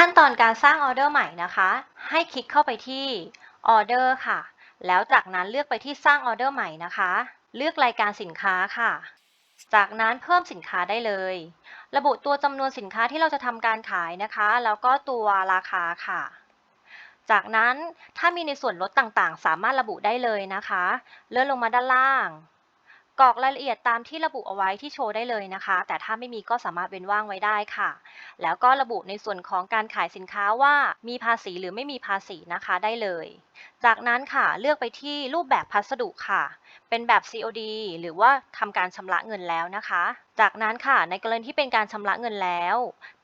ขั้นตอนการสร้างออเดอร์ใหม่นะคะ ให้คลิกเข้าไปที่ออเดอร์ค่ะ แล้วจากนั้นเลือกไปที่สร้างออเดอร์ใหม่นะคะ เลือกรายการสินค้าค่ะ จากนั้นเพิ่มสินค้าได้เลย ระบุตัวจำนวนสินค้าที่เราจะทำการขายนะคะ แล้วก็ตัวราคาค่ะ จากนั้นถ้ามีในส่วนลดต่างๆ สามารถระบุได้เลยนะคะ เลื่อนลงมาด้านล่าง กรอกรายละเอียดตามที่ระบุเอาไว้ที่โชว์ได้เลยนะคะ แต่ถ้าไม่มีก็สามารถเว้นว่างไว้ได้ค่ะ แล้วก็ระบุในส่วนของการขายสินค้าว่ามีภาษีหรือไม่มีภาษีนะคะได้เลย จากนั้นค่ะเลือกไปที่รูปแบบพัสดุค่ะ เป็นแบบ COD หรือว่าทำการชำระเงินแล้วนะคะ จากนั้นค่ะในกรณีที่เป็นการชำระเงินแล้ว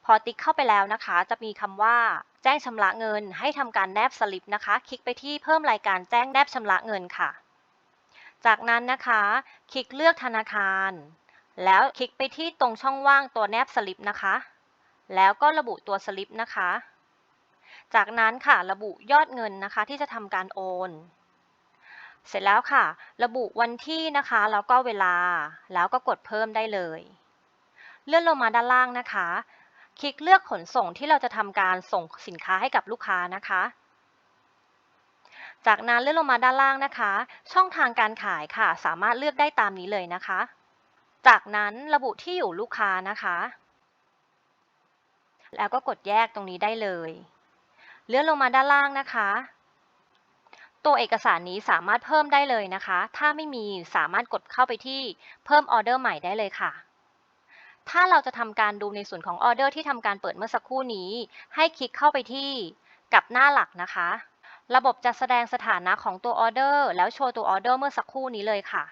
พอติ๊กเข้าไปแล้วนะคะ จะมีคำว่าแจ้งชำระเงินให้ทำการแนบสลิปนะคะ คลิกไปที่เพิ่มรายการแจ้งแนบชำระเงินค่ะ จากนั้นนะคะ คลิกเลือกธนาคาร แล้วคลิกไปที่ตรงช่องว่างตัวแนบสลิปนะคะ แล้วก็ระบุตัวสลิปนะคะ จากนั้นค่ะระบุยอดเงินนะคะ ที่จะทำการโอน เสร็จแล้วค่ะ ระบุวันที่นะคะ แล้วก็เวลา แล้วก็กดเพิ่มได้เลย เลื่อนลงมาด้านล่างนะคะ คลิกเลือกขนส่งที่เราจะทำการส่งสินค้าให้กับลูกค้านะคะ จากนั้นเลื่อนลงมาด้านล่างนะคะ ช่องทางการขายค่ะ สามารถเลือกได้ตามนี้เลยนะคะ จากนั้นระบุที่อยู่ลูกค้านะคะ แล้วก็กดแยกตรงนี้ได้เลย เลื่อนลงมาด้านล่างนะคะ ตัวเอกสารนี้สามารถเพิ่มได้เลยนะคะ ถ้าไม่มีสามารถกดเข้าไปที่เพิ่มออเดอร์ใหม่ได้เลยค่ะถ้าเราจะทำการดูในส่วนของออเดอร์ที่ทำการเปิดเมื่อสักครู่นี้ ให้คลิกเข้าไปที่กับหน้าหลักนะคะ ระบบจะแสดงสถานะของตัวออเดอร์แล้วโชว์ตัวออเดอร์เมื่อสักครู่นี้เลยค่ะ